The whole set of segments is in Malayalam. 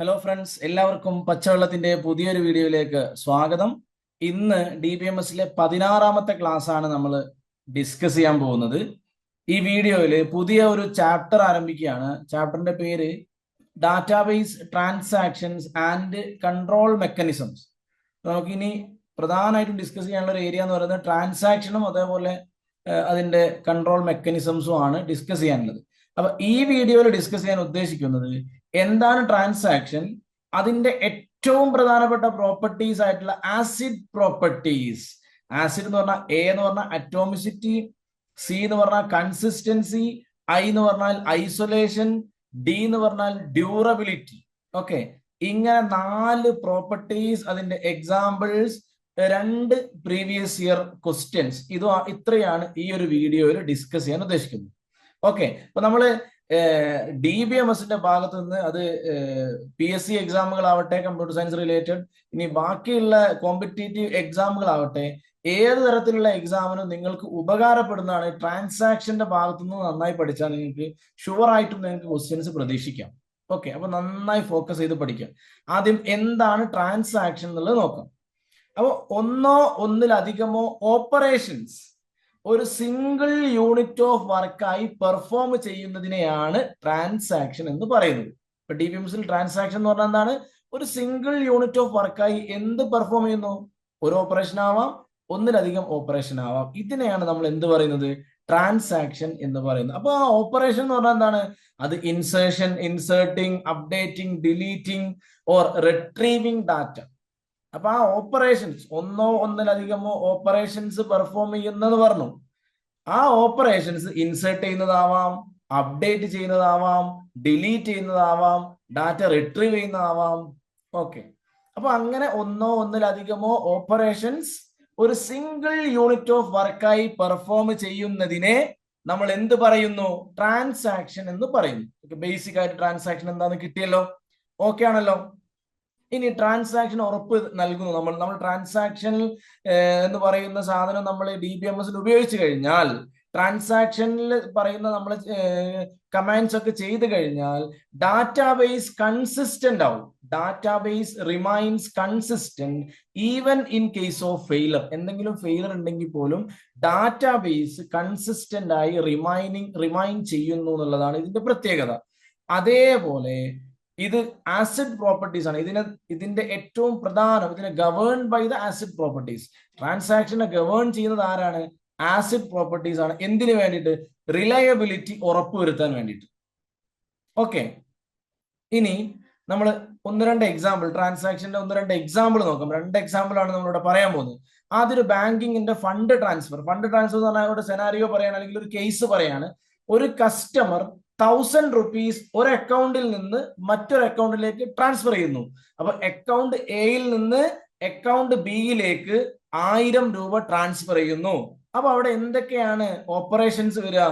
ഹലോ ഫ്രണ്ട്സ് എല്ലാവർക്കും പച്ചവെള്ളത്തിന്റെ പുതിയൊരു വീഡിയോയിലേക്ക് സ്വാഗതം. ഇന്ന് ഡി ബി എം എസിലെ പതിനാറാമത്തെ ക്ലാസ് ആണ് നമ്മൾ ഡിസ്കസ് ചെയ്യാൻ പോകുന്നത്. ഈ വീഡിയോയിൽ പുതിയ ഒരു ചാപ്റ്റർ ആരംഭിക്കുകയാണ്. ചാപ്റ്ററിന്റെ പേര് database transactions and control mechanisms നമുക്കിനി പ്രധാനമായിട്ടും ഡിസ്കസ് ചെയ്യാനുള്ള ഒരു ഏരിയ എന്ന് പറയുന്നത് ട്രാൻസാക്ഷനും അതേപോലെ അതിന്റെ കൺട്രോൾ മെക്കാനിസംസും ആണ് ഡിസ്കസ് ചെയ്യാനുള്ളത്. അപ്പൊ ഈ വീഡിയോയിൽ ഡിസ്കസ് ചെയ്യാൻ ഉദ്ദേശിക്കുന്നത് എന്താണ് ട്രാൻസാക്ഷൻ അതിന്റെ ഏറ്റവും പ്രധാനപ്പെട്ട പ്രോപ്പർട്ടീസ് ആയിട്ടുള്ള ആസിഡ് പ്രോപ്പർട്ടീസ് ആസിഡ് എന്ന് പറഞ്ഞാൽ എ എന്ന് പറഞ്ഞാൽ അറ്റോമിസിറ്റി സി എന്ന് പറഞ്ഞാൽ കൺസിസ്റ്റൻസി ഐ എന്ന് പറഞ്ഞാൽ ഐസൊലേഷൻ ഡി എന്ന് പറഞ്ഞാൽ ഡ്യൂറബിലിറ്റി ഓക്കെ ഇങ്ങനെ നാല് പ്രോപ്പർട്ടീസ് അതിന്റെ എക്സാമ്പിൾസ് രണ്ട് പ്രീവിയസ് ഇയർ ക്വസ്റ്റ്യൻസ് ഇത് ഇത്രയാണ് ഈ ഒരു വീഡിയോയിൽ ഡിസ്കസ് ചെയ്യാൻ ഉദ്ദേശിക്കുന്നത്. ഓക്കെ അപ്പൊ നമ്മൾ ഡി ബി എം എസിന്റെ ഭാഗത്ത് നിന്ന് അത് പി എസ് സി എക്സാമുകളാവട്ടെ കമ്പ്യൂട്ടർ സയൻസ് റിലേറ്റഡ് ഇനി ബാക്കിയുള്ള കോമ്പറ്റേറ്റീവ് എക്സാമുകളാവട്ടെ ഏത് തരത്തിലുള്ള എക്സാമിനും നിങ്ങൾക്ക് ഉപകാരപ്പെടുന്നതാണ് ട്രാൻസാക്ഷന്റെ ഭാഗത്തു നിന്ന് നന്നായി പഠിച്ചാൽ നിങ്ങൾക്ക് ഷുവർ ആയിട്ടും നിങ്ങൾക്ക് ക്വസ്റ്റ്യൻസ് പ്രതീക്ഷിക്കാം. ഓക്കെ അപ്പൊ നന്നായി ഫോക്കസ് ചെയ്ത് പഠിക്കാം ആദ്യം എന്താണ് ട്രാൻസാക്ഷൻ എന്നുള്ളത് നോക്കാം. അപ്പോൾ ഒന്നോ ഒന്നിലധികമോ ഓപ്പറേഷൻസ് ഒരു സിംഗിൾ യൂണിറ്റ് ഓഫ് വർക്കായി പെർഫോം ചെയ്യുന്നതിനെയാണ് ട്രാൻസാക്ഷൻ എന്ന് പറയുന്നത്. ഇപ്പൊ ഡി പി എംസിൽ ട്രാൻസാക്ഷൻ എന്ന് പറഞ്ഞാൽ എന്താണ്? ഒരു സിംഗിൾ യൂണിറ്റ് ഓഫ് വർക്കായി എന്ത് പെർഫോം ചെയ്യുന്നു? ഒരു ഓപ്പറേഷൻ ആവാം ഒന്നിലധികം ഓപ്പറേഷൻ ആവാം. ഇതിനെയാണ് നമ്മൾ എന്ത് പറയുന്നത്? ട്രാൻസാക്ഷൻ എന്ന് പറയുന്നത്. അപ്പൊ ആ ഓപ്പറേഷൻ എന്ന് പറഞ്ഞാൽ എന്താണ്? അത് insertion inserting updating deleting or retrieving data അപ്പൊ ആ ഓപ്പറേഷൻസ് ഒന്നോ ഒന്നിലധികമോ ഓപ്പറേഷൻസ് പെർഫോം ചെയ്യുന്നത് പറഞ്ഞു. ആ ഓപ്പറേഷൻസ് ഇൻസേർട്ട് ചെയ്യുന്നതാവാം അപ്ഡേറ്റ് ചെയ്യുന്നതാവാം ഡിലീറ്റ് ചെയ്യുന്നതാവാം ഡാറ്റ റിട്രീവ് ചെയ്യുന്നതാവാം. ഓക്കെ അപ്പൊ അങ്ങനെ ഒന്നോ ഒന്നിലധികമോ ഓപ്പറേഷൻസ് ഒരു സിംഗിൾ യൂണിറ്റ് ഓഫ് വർക്കായി പെർഫോം ചെയ്യുന്നതിനെ നമ്മൾ എന്ത് പറയുന്നു? ട്രാൻസാക്ഷൻ എന്ന് പറയുന്നു. ബേസിക് ആയിട്ട് ട്രാൻസാക്ഷൻ എന്താന്ന് കിട്ടിയല്ലോ? ഓക്കെ ആണല്ലോ? ഇനി ട്രാൻസാക്ഷൻ ഉറപ്പ് നൽകുന്നു. നമ്മൾ നമ്മൾ ട്രാൻസാക്ഷൻ എന്ന് പറയുന്ന സാധനം നമ്മൾ ഡി ബി എം എസിൽ ഉപയോഗിച്ച് കഴിഞ്ഞാൽ ട്രാൻസാക്ഷനിൽ പറയുന്ന നമ്മൾ കമാൻഡ്സ് ഒക്കെ ചെയ്തു കഴിഞ്ഞാൽ ഡാറ്റാബേസ് കൺസിസ്റ്റന്റ് ആവും. Database remains consistent even in case of failure എന്തെങ്കിലും ഫെയിലർ ഉണ്ടെങ്കിൽ പോലും ഡാറ്റാബേസ് കൺസിസ്റ്റന്റ് ആയി റിമൈനിങ് റിമൈൻ ചെയ്യുന്നു എന്നുള്ളതാണ് ഇതിന്റെ പ്രത്യേകത. അതേപോലെ ഇത് ആസിഡ് പ്രോപ്പർട്ടീസ് ആണ്. ഇതിനെ ഇതിന്റെ ഏറ്റവും പ്രധാനം ഇതിനെ govern by the ACID properties ട്രാൻസാക്ഷനെ govern ചെയ്യുന്നത് ആരാണ്? ആസിഡ് പ്രോപ്പർട്ടീസ് ആണ്. എന്തിനു വേണ്ടിയിട്ട്? റിലയബിലിറ്റി ഉറപ്പുവരുത്താൻ വേണ്ടിയിട്ട്. ഓക്കെ ഇനി നമ്മൾ ഒന്ന് രണ്ട് എക്സാമ്പിൾ ട്രാൻസാക്ഷന്റെ ഒന്ന് രണ്ട് എക്സാമ്പിൾ നോക്കാം. രണ്ട് എക്സാമ്പിൾ ആണ് നമ്മളിവിടെ പറയാൻ പോകുന്നത്. ആദ്യം ബാങ്കിങ്ങിന്റെ ഫണ്ട് ട്രാൻസ്ഫർ ഫണ്ട് ട്രാൻസ്ഫർ എന്ന് പറഞ്ഞാൽ ഒരു സെനാരിയോ പറയാണ് അല്ലെങ്കിൽ ഒരു കേസ് പറയാണ് ഒരു കസ്റ്റമർ തൗസൻഡ് റുപ്പീസ് ഒരു അക്കൗണ്ടിൽ നിന്ന് മറ്റൊരു അക്കൗണ്ടിലേക്ക് ട്രാൻസ്ഫർ ചെയ്യുന്നു. അപ്പൊ അക്കൗണ്ട് എയിൽ നിന്ന് അക്കൗണ്ട് ബിയിലേക്ക് ആയിരം രൂപ ട്രാൻസ്ഫർ ചെയ്യുന്നു. അപ്പൊ അവിടെ എന്തൊക്കെയാണ് ഓപ്പറേഷൻസ് വരിക?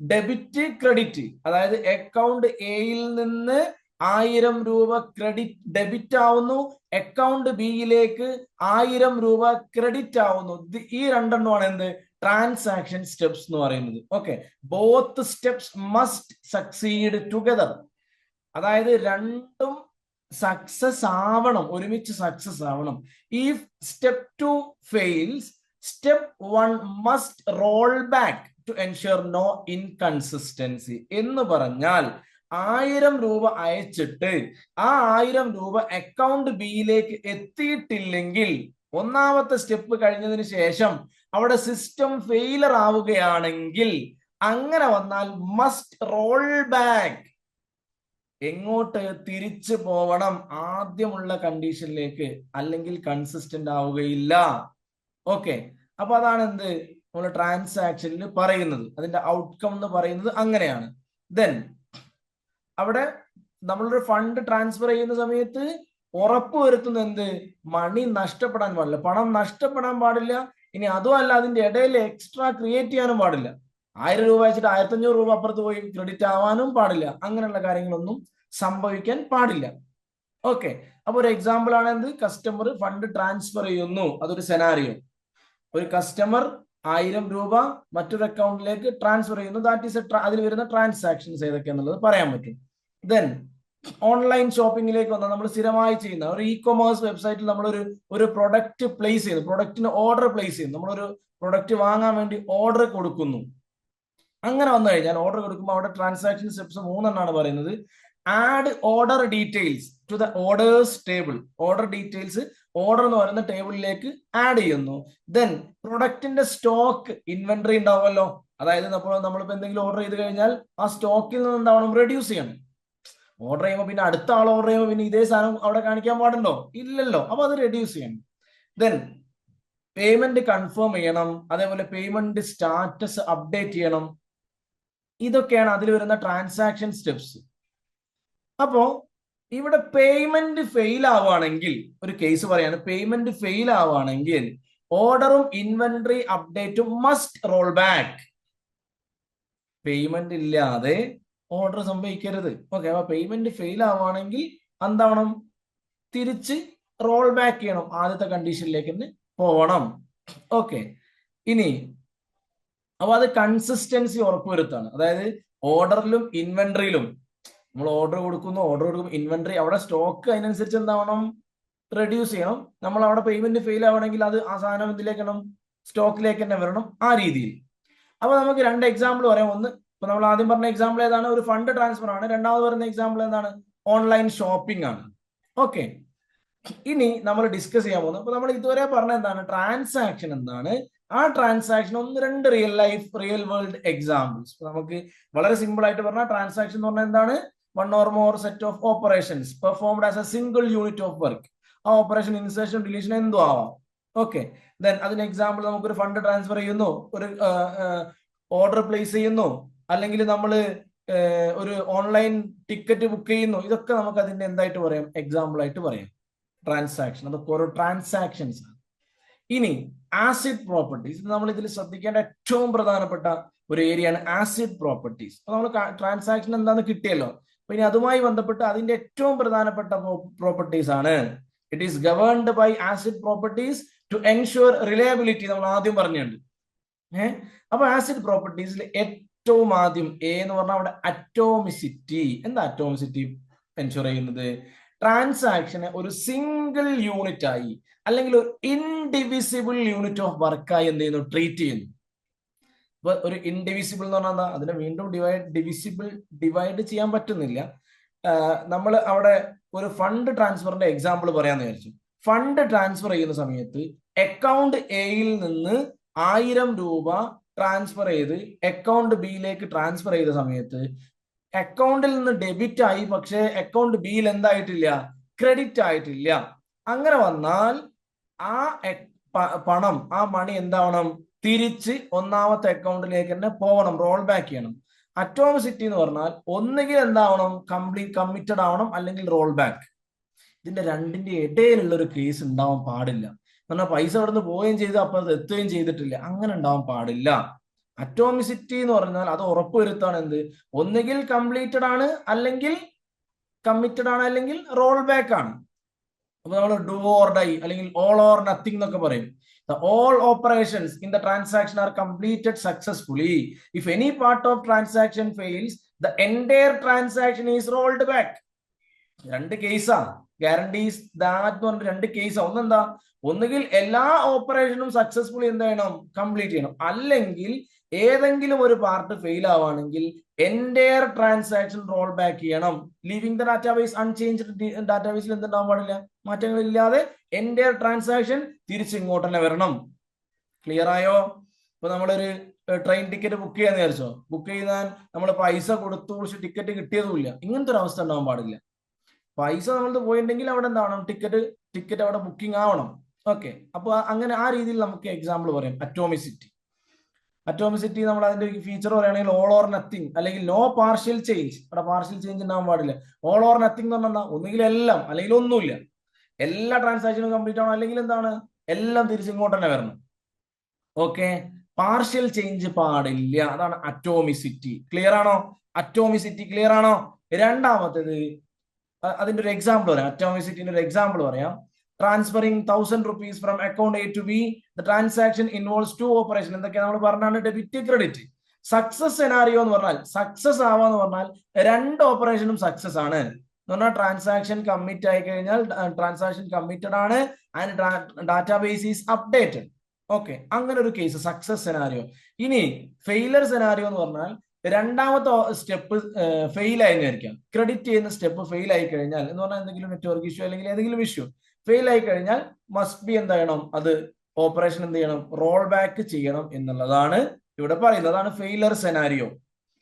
ഡെബിറ്റ് ക്രെഡിറ്റ് അതായത് അക്കൗണ്ട് എയിൽ നിന്ന് ആയിരം രൂപ ക്രെഡിറ്റ് ഡെബിറ്റ് ആവുന്നു. അക്കൗണ്ട് ബിയിലേക്ക് ആയിരം രൂപ ക്രെഡിറ്റ് ആവുന്നു. ഈ രണ്ടെണ്ണമാണ് എന്ത്? ട്രാൻസാക്ഷൻ സ്റ്റെപ്സ് എന്ന് പറയുന്നത്. Okay both steps must succeed together അതായത് രണ്ടും സക്സസ് ആവണം. ഒരുമിച്ച് സക്സസ് ആവണം. ഈ step two fails step one must roll back to ensure no inconsistency എന്ന് പറഞ്ഞാൽ ആയിരം രൂപ അയച്ചിട്ട് ആ ആയിരം രൂപ അക്കൗണ്ട് ബിയിലേക്ക് എത്തിയിട്ടില്ലെങ്കിൽ ഒന്നാമത്തെ സ്റ്റെപ്പ് കഴിഞ്ഞതിന് ശേഷം അവിടെ സിസ്റ്റം ഫെയിലർ ആവുകയാണെങ്കിൽ അങ്ങനെ വന്നാൽ മസ്റ്റ് റോൾ ബാക്ക് എങ്ങോട്ട് തിരിച്ചു പോവണം? ആദ്യമുള്ള കണ്ടീഷനിലേക്ക് അല്ലെങ്കിൽ കൺസിസ്റ്റന്റ് ആവുകയില്ല. ഓക്കെ അപ്പൊ അതാണ് എന്ത്? നമ്മൾ ട്രാൻസാക്ഷനിൽ പറയുന്നത്. അതിന്റെ ഔട്ട്കം എന്ന് പറയുന്നത് അങ്ങനെയാണ്. ദെൻ അവിടെ നമ്മളൊരു ഫണ്ട് ട്രാൻസ്ഫർ ചെയ്യുന്ന സമയത്ത് ഉറപ്പ് വരുത്തുന്ന എന്ത്? മണി നഷ്ടപ്പെടാൻ പാടില്ല. പണം നഷ്ടപ്പെടാൻ പാടില്ല. ഇനി അതും അല്ല അതിന്റെ ഇടയിൽ എക്സ്ട്രാ ക്രിയേറ്റ് ചെയ്യാനും പാടില്ല. ആയിരം രൂപ വെച്ചിട്ട് ആയിരത്തി അഞ്ഞൂറ് രൂപ അപ്പുറത്ത് പോയി ക്രെഡിറ്റ് ആവാനും പാടില്ല. അങ്ങനെയുള്ള കാര്യങ്ങളൊന്നും സംഭവിക്കാൻ പാടില്ല. ഓക്കെ അപ്പൊ ഒരു എക്സാമ്പിൾ ആണ് എന്ത്? കസ്റ്റമർ ഫണ്ട് ട്രാൻസ്ഫർ ചെയ്യുന്നു. അതൊരു സെനാരിയോ ഒരു കസ്റ്റമർ ആയിരം രൂപ മറ്റൊരു അക്കൗണ്ടിലേക്ക് ട്രാൻസ്ഫർ ചെയ്യുന്നു. ദാറ്റ് ഈസ് അതിൽ വരുന്ന ട്രാൻസാക്ഷൻസ് ഏതൊക്കെയാന്നുള്ളത് പറയാൻ പറ്റും. ദെൻ ഓൺലൈൻ ഷോപ്പിംഗിലേക്ക് വന്നാൽ നമ്മൾ സ്ഥിരമായി ചെയ്യുന്ന ഒരു ഇ കൊമേഴ്സ് വെബ്സൈറ്റിൽ നമ്മളൊരു ഒരു പ്രൊഡക്റ്റ് പ്ലേസ് ചെയ്യുന്നു. പ്രൊഡക്റ്റിന് ഓർഡർ പ്ലേസ് ചെയ്യുന്നു. നമ്മളൊരു പ്രൊഡക്റ്റ് വാങ്ങാൻ വേണ്ടി ഓർഡർ കൊടുക്കുന്നു. അങ്ങനെ വന്നു കഴിഞ്ഞാൽ ഓർഡർ കൊടുക്കുമ്പോൾ അവിടെ ട്രാൻസാക്ഷൻ സ്റ്റെപ്സ് മൂന്നെണ്ണാണ് പറയുന്നത്. Add order details to the orders table order details order എന്ന് പറയുന്ന ടേബിളിലേക്ക് ആഡ് ചെയ്യുന്നു. ദെൻ പ്രൊഡക്റ്റിന്റെ സ്റ്റോക്ക് ഇൻവെന്ററി ഉണ്ടാവുമല്ലോ. അതായത് നമ്മൾ നമ്മളിപ്പോ എന്തെങ്കിലും ഓർഡർ ചെയ്ത് കഴിഞ്ഞാൽ ആ സ്റ്റോക്കിൽ നിന്ന് എന്താവണം? റെഡ്യൂസ് ചെയ്യണം. ഓർഡർ ചെയ്യുമ്പോൾ പിന്നെ അടുത്ത ആൾ ഓർഡർ ചെയ്യുമ്പോൾ പിന്നെ ഇതേ സാധനം അവിടെ കാണിക്കാൻ പാടുണ്ടോ? ഇല്ലല്ലോ. അപ്പൊ അത് റെഡ്യൂസ് ചെയ്യണം. ദെൻ പേയ്മെന്റ് കൺഫേം ചെയ്യണം. അതേപോലെ പേയ്മെന്റ് സ്റ്റാറ്റസ് അപ്ഡേറ്റ് ചെയ്യണം. ഇതൊക്കെയാണ് അതിൽ വരുന്ന ട്രാൻസാക്ഷൻ സ്റ്റെപ്സ് അപ്പോ ഇവിടെ പേയ്മെന്റ് ഫെയിൽ ആവുകയാണെങ്കിൽ ഒരു കേസ് പറയാണ് പേയ്മെന്റ് ഫെയിൽ ആവുകയാണെങ്കിൽ ഓർഡറും ഇൻവെന്ററി അപ്ഡേറ്റും മസ്റ്റ് റോൾ ബാക്ക് പേയ്മെന്റ് ഇല്ലാതെ ഓർഡർ സംഭവിക്കരുത്. ഓക്കെ അപ്പൊ പേയ്മെന്റ് ഫെയിൽ ആവുകയാണെങ്കിൽ എന്താവണം തിരിച്ച് റോൾ ബാക്ക് ചെയ്യണം ആദ്യത്തെ കണ്ടീഷനിലേക്ക് പോകണം ഓക്കെ ഇനി അപ്പൊ അത് കൺസിസ്റ്റൻസി ഉറപ്പുവരുത്താണ്. അതായത് ഓർഡറിലും ഇൻവെന്ററിയിലും നമ്മൾ ഓർഡർ കൊടുക്കുന്നു ഓർഡർ കൊടുക്കും ഇൻവെന്ററി അവിടെ സ്റ്റോക്ക് അതിനനുസരിച്ച് എന്താവണം? റെഡ്യൂസ് ചെയ്യണം. നമ്മൾ അവിടെ പേയ്മെന്റ് ഫെയിൽ ആവണമെങ്കിൽ അത് ആ സാധനം എന്തിലേക്കണം സ്റ്റോക്കിലേക്ക് തന്നെ വരണം ആ രീതിയിൽ. അപ്പൊ നമുക്ക് രണ്ട് എക്സാമ്പിൾ പറയാം. ഒന്ന് ഇപ്പൊ നമ്മൾ ആദ്യം പറഞ്ഞ എക്സാമ്പിൾ ഏതാണ്? ഒരു ഫണ്ട് ട്രാൻസ്ഫർ ആണ്. രണ്ടാമത് പറയുന്ന എക്സാമ്പിൾ എന്താണ്? ഓൺലൈൻ ഷോപ്പിംഗ് ആണ്. ഓക്കെ ഇനി നമ്മൾ ഡിസ്കസ് ചെയ്യാൻ പോകുന്നത് അപ്പൊ നമ്മൾ ഇതുവരെ പറഞ്ഞ എന്താണ്? ട്രാൻസാക്ഷൻ എന്താണ്? ആ ട്രാൻസാക്ഷൻ ഒന്ന് രണ്ട് real life real world examples നമുക്ക് വളരെ സിമ്പിൾ ആയിട്ട് പറഞ്ഞാൽ ട്രാൻസാക്ഷൻ എന്ന് പറഞ്ഞാൽ എന്താണ്? One or more set of operations performed as a single unit of work ആ ഓപ്പറേഷൻ ഇൻസേഷൻ ഡിലീഷൻ എന്തോ ആവാം. ഓക്കെ ദെൻ അതിന് എക്സാമ്പിൾ നമുക്കൊരു ഫണ്ട് ട്രാൻസ്ഫർ ചെയ്യുന്നു. ഒരു ഓർഡർ പ്ലേസ് ചെയ്യുന്നു. അല്ലെങ്കിൽ നമ്മൾ ഒരു ഓൺലൈൻ ടിക്കറ്റ് ബുക്ക് ചെയ്യുന്നു. ഇതൊക്കെ നമുക്ക് അതിന്റെ എന്തായിട്ട് പറയാം? എക്സാമ്പിൾ ആയിട്ട് പറയാം. ട്രാൻസാക്ഷൻ അതൊക്കെ ഓരോ ട്രാൻസാക്ഷൻസ് ആണ്. ഇനി ആസിഡ് പ്രോപ്പർട്ടീസ് നമ്മൾ ഇതിൽ ശ്രദ്ധിക്കേണ്ട ഏറ്റവും പ്രധാനപ്പെട്ട ഒരു ഏരിയയാണ് ആസിഡ് പ്രോപ്പർട്ടീസ് അപ്പൊ നമ്മൾ ട്രാൻസാക്ഷൻ എന്താന്ന് കിട്ടിയല്ലോ? അപ്പൊ ഇനി അതുമായി ബന്ധപ്പെട്ട് അതിന്റെ ഏറ്റവും പ്രധാനപ്പെട്ട പ്രോപ്പർട്ടീസ് ആണ്. It is governed by ACID properties to ensure reliability നമ്മൾ ആദ്യം പറഞ്ഞിട്ടുണ്ട്. ഏഹ്? അപ്പൊ ആസിഡ് പ്രോപ്പർട്ടീസിൽ ഏറ്റവും ആദ്യം എ എന്ന് പറഞ്ഞാൽ അവിടെ അറ്റോമിസിറ്റി എന്താ അറ്റോമിസിറ്റി എൻഷുർ ചെയ്യുന്നത്? ട്രാൻസാക്ഷനെ ഒരു സിംഗിൾ യൂണിറ്റ് ആയി അല്ലെങ്കിൽ ഒരു ഇൻഡിവിസിബിൾ യൂണിറ്റ് ഓഫ് വർക്കായി എന്ത് ചെയ്യുന്നു? ട്രീറ്റ് ചെയ്യുന്നു. ഇപ്പൊ ഒരു ഇൻഡിവിസിബിൾ എന്ന് പറഞ്ഞാൽ എന്താ? അതിനെ വീണ്ടും ഡിവൈഡ് ഡിവിസിബിൾ ഡിവൈഡ് ചെയ്യാൻ പറ്റുന്നില്ല. നമ്മൾ അവിടെ ഒരു ഫണ്ട് ട്രാൻസ്ഫറിന്റെ എക്സാമ്പിൾ പറയാന്ന് വിചാരിച്ചു. ഫണ്ട് ട്രാൻസ്ഫർ ചെയ്യുന്ന സമയത്ത് അക്കൗണ്ട് എയിൽ നിന്ന് ആയിരം രൂപ ട്രാൻസ്ഫർ ചെയ്ത് അക്കൗണ്ട് ബിയിലേക്ക് ട്രാൻസ്ഫർ ചെയ്ത സമയത്ത് അക്കൗണ്ടിൽ നിന്ന് ഡെബിറ്റ് ആയി പക്ഷേ അക്കൗണ്ട് ബിയിൽ എന്തായിട്ടില്ല? ക്രെഡിറ്റ് ആയിട്ടില്ല. അങ്ങനെ വന്നാൽ ആ പണം ആ മണി എന്താവണം? തിരിച്ച് ഒന്നാമത്തെ അക്കൗണ്ടിലേക്ക് തന്നെ പോകണം റോൾ ബാക്ക് ചെയ്യണം. അറ്റോമസിറ്റി എന്ന് പറഞ്ഞാൽ ഒന്നുകിൽ എന്താവണം? കംപ്ലീറ്റ് കമ്മിറ്റഡ് ആവണം അല്ലെങ്കിൽ റോൾ ബാക്ക് ഇതിന്റെ രണ്ടിന്റെ ഇടയിലുള്ള ഒരു കേസ് ഉണ്ടാവാൻ പാടില്ല. കാരണം പൈസ അവിടെ നിന്ന് പോവുകയും ചെയ്ത് അപ്പൊ അത് എത്തുകയും ചെയ്തിട്ടില്ല. അങ്ങനെ ഉണ്ടാവാൻ പാടില്ല. അറ്റോമിസിറ്റി എന്ന് പറഞ്ഞാൽ അത് ഉറപ്പുവരുത്താണ് എന്ത്? ഒന്നുകിൽ കംപ്ലീറ്റഡ് ആണ് അല്ലെങ്കിൽ കമ്മിറ്റഡ് ആണ് അല്ലെങ്കിൽ റോൾ ബാക്ക് ആണ്. അപ്പൊ നമ്മൾ ഡു ഓർ ഡൈ അല്ലെങ്കിൽ ഓൾ ഓർ നത്തിങ് എന്നൊക്കെ പറയും. The all operations in the transaction are completed successfully. If any part of transaction fails, the entire transaction is rolled back. രണ്ട് കേസാ ഗ്യാരണ്ടീസ് ദാറ്റ് എന്ന് പറഞ്ഞ രണ്ട് ആണ് ഒന്നെന്താ? ഒന്നുകിൽ എല്ലാ ഓപ്പറേഷനും സക്സസ്ഫുള്ളി എന്ത് ചെയ്യണം? കംപ്ലീറ്റ് ചെയ്യണം. അല്ലെങ്കിൽ ഏതെങ്കിലും ഒരു പാർട്ട് ഫെയിൽ ആവുകയാണെങ്കിൽ എന്റയർ ട്രാൻസാക്ഷൻ റോൾ ബാക്ക് ചെയ്യണം. ലീവിംഗ് ദ ഡാറ്റാബേസ് അൺചേഞ്ച് ഡാറ്റാബേസിൽ എന്തുണ്ടാവാൻ പാടില്ല? മാറ്റങ്ങളില്ലാതെ എന്റയർ ട്രാൻസാക്ഷൻ തിരിച്ചിങ്ങോട്ട് തന്നെ വരണം. ക്ലിയർ ആയോ? ഇപ്പൊ നമ്മളൊരു ട്രെയിൻ ടിക്കറ്റ് ബുക്ക് ചെയ്യാന്ന് വിചാരിച്ചോ? ബുക്ക് ചെയ്താൽ നമ്മൾ പൈസ കൊടുത്തു ടിക്കറ്റ് കിട്ടിയതുമില്ല ഇങ്ങനത്തെ ഒരു അവസ്ഥ ഉണ്ടാവാൻ പാടില്ല. പൈസ നമ്മൾ പോയിട്ടുണ്ടെങ്കിൽ അവിടെ എന്താണ്? ടിക്കറ്റ് ടിക്കറ്റ് അവിടെ ബുക്കിംഗ് ആവണം. ഓക്കെ അപ്പൊ അങ്ങനെ ആ രീതിയിൽ നമുക്ക് എക്സാമ്പിൾ പറയാം. അറ്റോമിസിറ്റി അറ്റോമിസിറ്റി നമ്മൾ അതിന്റെ ഫീച്ചർ പറയുകയാണെങ്കിൽ ഓൾ ഓർ നത്തിങ് അല്ലെങ്കിൽ നോ പാർഷ്യൽ ചേഞ്ച് അവിടെ പാർഷ്യൽ ചേഞ്ച് ഉണ്ടാവാൻ പാടില്ല. ഓൾ ഓർ നത്തിങ് എന്ന് പറഞ്ഞാൽ ഒന്നുകിൽ എല്ലാം അല്ലെങ്കിൽ ഒന്നുമില്ല. എല്ലാ ട്രാൻസാക്ഷനും കംപ്ലീറ്റ് ആവണം. അല്ലെങ്കിൽ എന്താണ്? എല്ലാം തിരിച്ചിങ്ങോട്ട് തന്നെ വരണം. ഓക്കെ പാർഷ്യൽ ചേഞ്ച് പാടില്ല. അതാണ് അറ്റോമിസിറ്റി ക്ലിയർ ആണോ? അറ്റോമിസിറ്റി ക്ലിയർ ആണോ? രണ്ടാമത്തേത് അതിന്റെ ഒരു എക്സാമ്പിൾ പറയാം. അറ്റോമിസിറ്റിന്റെ ഒരു എക്സാമ്പിൾ പറയാം. Transferring thousand rupees from account A to B the transaction involves two operation എന്തൊക്കെയാണ് നമ്മൾ പറഞ്ഞാണ്? ഡെബിറ്റ് ക്രെഡിറ്റ് സക്സസ് സെനാറിയോ എന്ന് പറഞ്ഞാൽ സക്സസ് ആവാന്ന് പറഞ്ഞാൽ രണ്ട് ഓപ്പറേഷനും സക്സസ് ആണ്. എന്ന് പറഞ്ഞാൽ ട്രാൻസാക്ഷൻ കമ്മിറ്റ് ആയി കഴിഞ്ഞാൽ ട്രാൻസാക്ഷൻ കമ്മിറ്റഡ് ആണ്. And database is updated okay അങ്ങനെ ഒരു കേസ് സക്സസ് സെനാരിയോ ഇനി ഫെയിലർ സെനാരിയോ എന്ന് പറഞ്ഞാൽ രണ്ടാമത്തെ സ്റ്റെപ്പ് ഫെയിൽ ആയി വിചാരിക്കാം ക്രെഡിറ്റ് ചെയ്യുന്ന സ്റ്റെപ്പ് ഫെയിൽ ആയി കഴിഞ്ഞാൽ എന്ന് പറഞ്ഞാൽ എന്തെങ്കിലും നെറ്റ്വർക്ക് ഇഷ്യൂ അല്ലെങ്കിൽ ഏതെങ്കിലും ഇഷ്യൂ ഫെയിൽ ആയി കഴിഞ്ഞാൽ മസ്റ്റ് ബി എന്ത് ചെയ്യണം? അത് ഓപ്പറേഷൻ എന്ത് ചെയ്യണം? റോൾ ബാക്ക് ചെയ്യണം എന്നുള്ളതാണ് ഇവിടെ പറയുന്നത്. അതാണ് ഫെയിലർ സെനാരിയോ